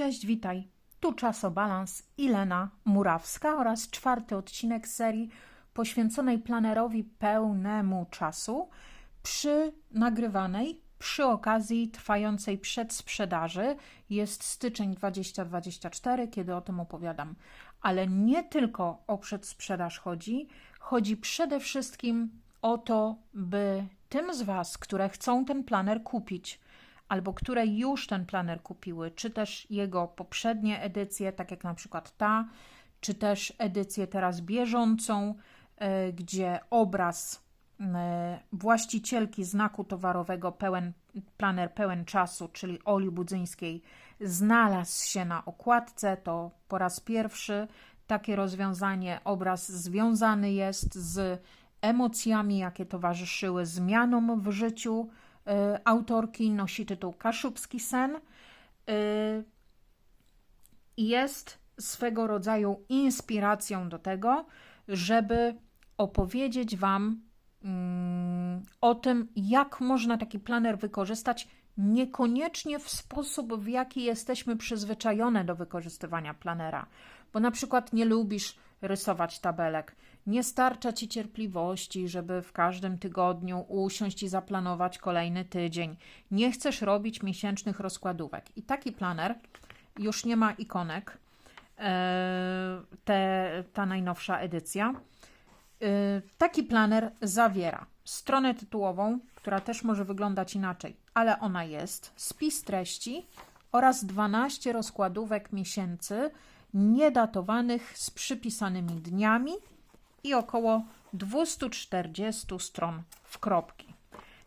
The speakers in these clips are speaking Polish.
Cześć, witaj. Tu Czasobalans i Lena Murawska oraz czwarty odcinek serii poświęconej planerowi pełnemu czasu przy nagrywanej przy okazji trwającej przedsprzedaży. Jest styczeń 2024, kiedy o tym opowiadam. Ale nie tylko o przedsprzedaż chodzi, chodzi przede wszystkim o to, by tym z Was, które chcą ten planer kupić, albo które już ten planer kupiły, czy też jego poprzednie edycje, tak jak na przykład ta, czy też edycję teraz bieżącą, e, gdzie obraz e, właścicielki znaku towarowego pełen, planer pełen czasu, czyli Oli Budzyńskiej, znalazł się na okładce, to po raz pierwszy takie rozwiązanie, obraz związany jest z emocjami, jakie towarzyszyły zmianom w życiu autorki. Nosi tytuł Kaszubski Sen. Y, jest swego rodzaju inspiracją do tego, żeby opowiedzieć Wam mm, o tym, jak można taki planer wykorzystać, niekoniecznie w sposób, w jaki jesteśmy przyzwyczajone do wykorzystywania planera. Bo na przykład nie lubisz rysować tabelek, nie starcza ci cierpliwości, żeby w każdym tygodniu usiąść i zaplanować kolejny tydzień, nie chcesz robić miesięcznych rozkładówek. I taki planer już nie ma ikonek, e, te, ta najnowsza edycja. E, taki planer zawiera stronę tytułową, która też może wyglądać inaczej, ale ona jest, spis treści oraz 12 rozkładówek miesięcy niedatowanych z przypisanymi dniami i około 240 stron w kropki.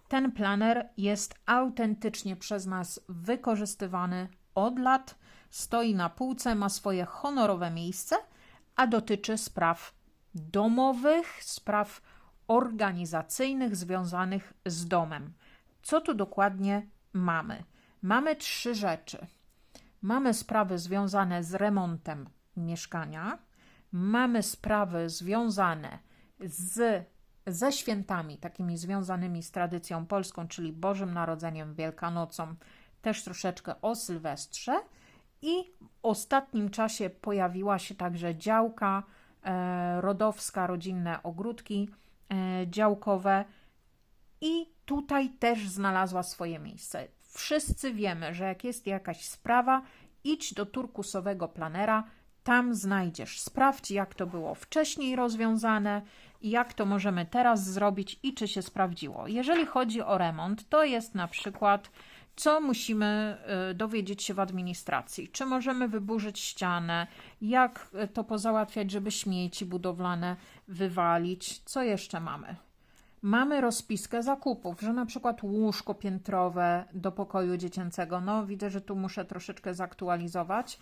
Ten planer jest autentycznie przez nas wykorzystywany od lat, stoi na półce, ma swoje honorowe miejsce, a dotyczy spraw domowych, spraw organizacyjnych związanych z domem. Co tu dokładnie mamy? Mamy trzy rzeczy. Mamy sprawy związane z remontem mieszkania, mamy sprawy związane z, ze świętami, takimi związanymi z tradycją polską, czyli Bożym Narodzeniem, Wielkanocą, też troszeczkę o Sylwestrze. I w ostatnim czasie pojawiła się także działka e, rodowska, rodzinne ogródki e, działkowe, i tutaj też znalazła swoje miejsce. Wszyscy wiemy, że jak jest jakaś sprawa, idź do turkusowego planera, tam znajdziesz. Sprawdź, jak to było wcześniej rozwiązane i jak to możemy teraz zrobić i czy się sprawdziło. Jeżeli chodzi o remont, to jest na przykład, co musimy y, dowiedzieć się w administracji. Czy możemy wyburzyć ścianę, jak to pozałatwiać, żeby śmieci budowlane wywalić. Co jeszcze mamy? Mamy rozpiskę zakupów, że na przykład łóżko piętrowe do pokoju dziecięcego. No, widzę, że tu muszę troszeczkę zaktualizować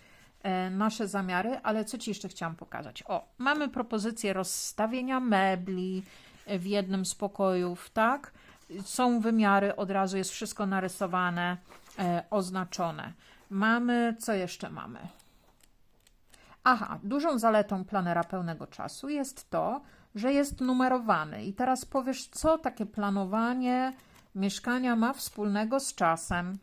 nasze zamiary, ale co Ci jeszcze chciałam pokazać? O, mamy propozycję rozstawienia mebli w jednym z pokojów, tak? Są wymiary, od razu jest wszystko narysowane, e, oznaczone. Mamy, co jeszcze mamy? Aha, dużą zaletą planera pełnego czasu jest to, że jest numerowany. I teraz powiesz, co takie planowanie mieszkania ma wspólnego z czasem.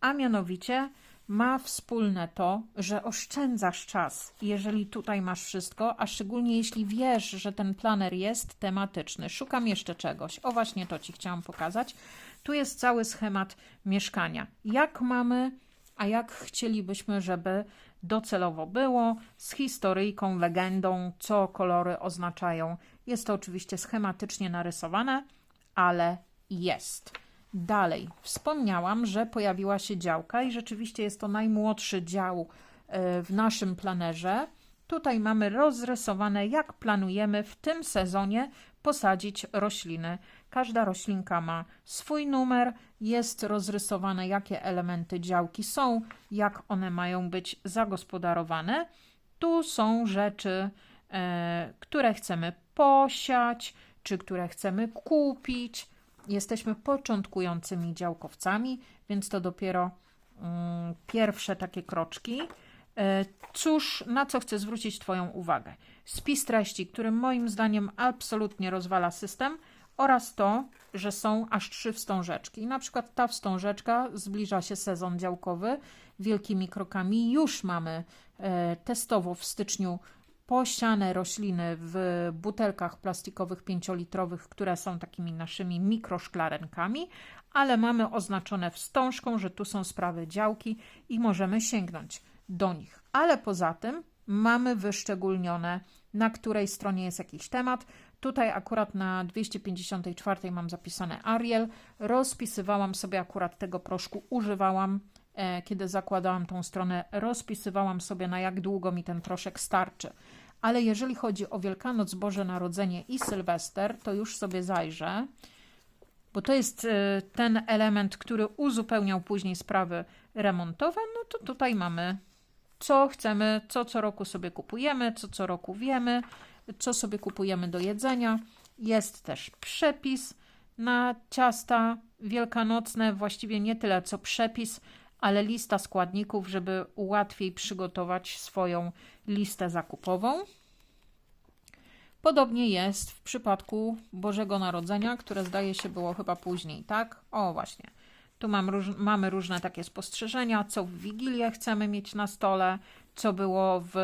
A mianowicie ma wspólne to, że oszczędzasz czas, jeżeli tutaj masz wszystko, a szczególnie jeśli wiesz, że ten planer jest tematyczny. Szukam jeszcze czegoś. O, właśnie to Ci chciałam pokazać. Tu jest cały schemat mieszkania. Jak mamy, a jak chcielibyśmy, żeby docelowo było, z historyjką, legendą, co kolory oznaczają. Jest to oczywiście schematycznie narysowane, ale jest. Dalej, wspomniałam, że pojawiła się działka i rzeczywiście jest to najmłodszy dział e, w naszym planerze. Tutaj mamy rozrysowane, jak planujemy w tym sezonie posadzić rośliny. Każda roślinka ma swój numer, jest rozrysowane, jakie elementy działki są, jak one mają być zagospodarowane. Tu są rzeczy, e, które chcemy posiać, czy które chcemy kupić. Jesteśmy początkującymi działkowcami, więc to dopiero mm, pierwsze takie kroczki. E, cóż, na co chcę zwrócić Twoją uwagę? Spis treści, który moim zdaniem absolutnie rozwala system, oraz to, że są aż trzy wstążeczki. Na przykład ta wstążeczka zbliża się sezon działkowy, wielkimi krokami. Już mamy e, testowo w styczniu posiane rośliny w butelkach plastikowych 5-litrowych, które są takimi naszymi mikroszklarenkami, ale mamy oznaczone wstążką, że tu są sprawy działki i możemy sięgnąć do nich. Ale poza tym mamy wyszczególnione, na której stronie jest jakiś temat. Tutaj akurat na 254 mam zapisane Ariel. Rozpisywałam sobie akurat tego proszku, używałam, kiedy zakładałam tą stronę, rozpisywałam sobie na jak długo mi ten proszek starczy. Ale jeżeli chodzi o Wielkanoc, Boże Narodzenie i Sylwester, to już sobie zajrzę, bo to jest e, ten element, który uzupełniał później sprawy remontowe. No to tutaj mamy co chcemy, co co roku sobie kupujemy, co co roku wiemy, co sobie kupujemy do jedzenia. Jest też przepis na ciasta wielkanocne, właściwie nie tyle co przepis, ale lista składników, żeby łatwiej przygotować swoją listę zakupową. Podobnie jest w przypadku Bożego Narodzenia, które zdaje się było chyba później, tak? O, właśnie. Tu mam róż, mamy różne takie spostrzeżenia, co w Wigilię chcemy mieć na stole, co było w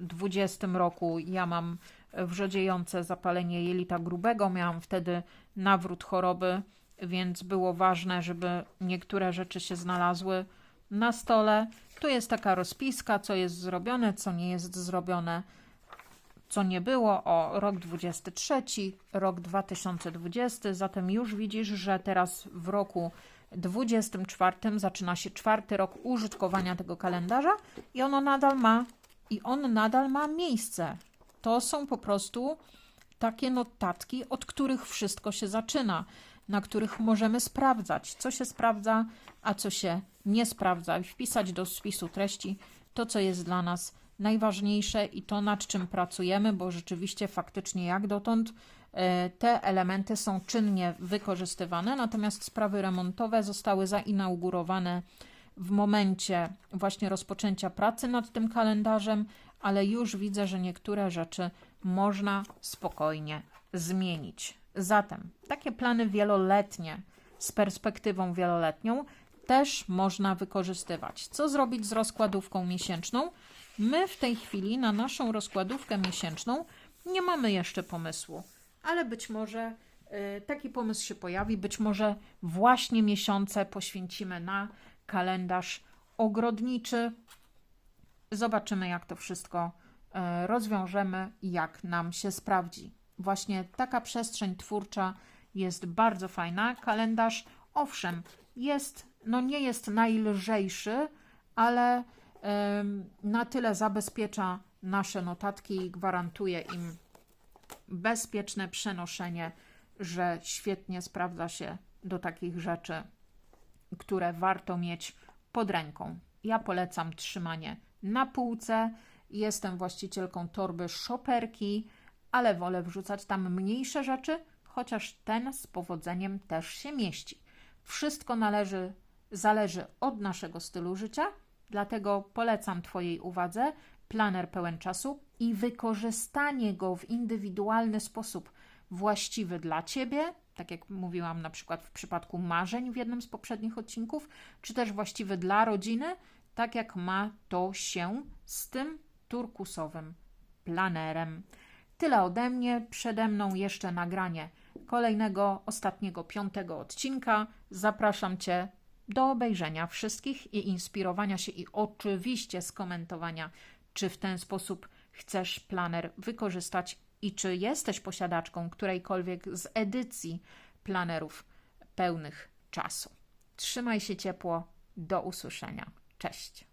20 roku. Ja mam wrzodziejące zapalenie jelita grubego, miałam wtedy nawrót choroby, więc było ważne, żeby niektóre rzeczy się znalazły na stole. Tu jest taka rozpiska, co jest zrobione, co nie jest zrobione, co nie było. O, rok 23, rok 2020, zatem już widzisz, że teraz w roku 24 zaczyna się czwarty rok użytkowania tego kalendarza i ono nadal ma i on nadal ma miejsce. To są po prostu takie notatki, od których wszystko się zaczyna, na których możemy sprawdzać, co się sprawdza, a co się nie sprawdza, i wpisać do spisu treści to, co jest dla nas najważniejsze i to, nad czym pracujemy, bo rzeczywiście faktycznie jak dotąd E, te elementy są czynnie wykorzystywane, natomiast sprawy remontowe zostały zainaugurowane w momencie właśnie rozpoczęcia pracy nad tym kalendarzem, ale już widzę, że niektóre rzeczy można spokojnie zmienić. Zatem takie plany wieloletnie z perspektywą wieloletnią też można wykorzystywać. Co zrobić z rozkładówką miesięczną? My w tej chwili na naszą rozkładówkę miesięczną nie mamy jeszcze pomysłu ale być może y, taki pomysł się pojawi. Być może właśnie miesiące poświęcimy na kalendarz ogrodniczy. Zobaczymy, jak to wszystko y, rozwiążemy i jak nam się sprawdzi. Właśnie taka przestrzeń twórcza jest bardzo fajna. Kalendarz, owszem, jest, no nie jest najlżejszy, ale na tyle zabezpiecza nasze notatki i gwarantuje im bezpieczne przenoszenie, że świetnie sprawdza się do takich rzeczy, które warto mieć pod ręką. Ja polecam trzymanie na półce. Jestem właścicielką torby szoperki, ale wolę wrzucać tam mniejsze rzeczy, chociaż ten z powodzeniem też się mieści. Wszystko należy, zależy od naszego stylu życia, dlatego polecam Twojej uwadze planer pełen czasu i wykorzystanie go w indywidualny sposób właściwy dla Ciebie, tak jak mówiłam na przykład w przypadku marzeń w jednym z poprzednich odcinków, czy też właściwy dla rodziny, tak jak ma to się z tym turkusowym planerem. Tyle ode mnie. Przede mną jeszcze nagranie kolejnego, ostatniego, piątego odcinka. Zapraszam Cię do obejrzenia wszystkich i inspirowania się i oczywiście skomentowania, czy w ten sposób chcesz planer wykorzystać i czy jesteś posiadaczką którejkolwiek z edycji planerów pełnych czasu. Trzymaj się ciepło, do usłyszenia. Cześć.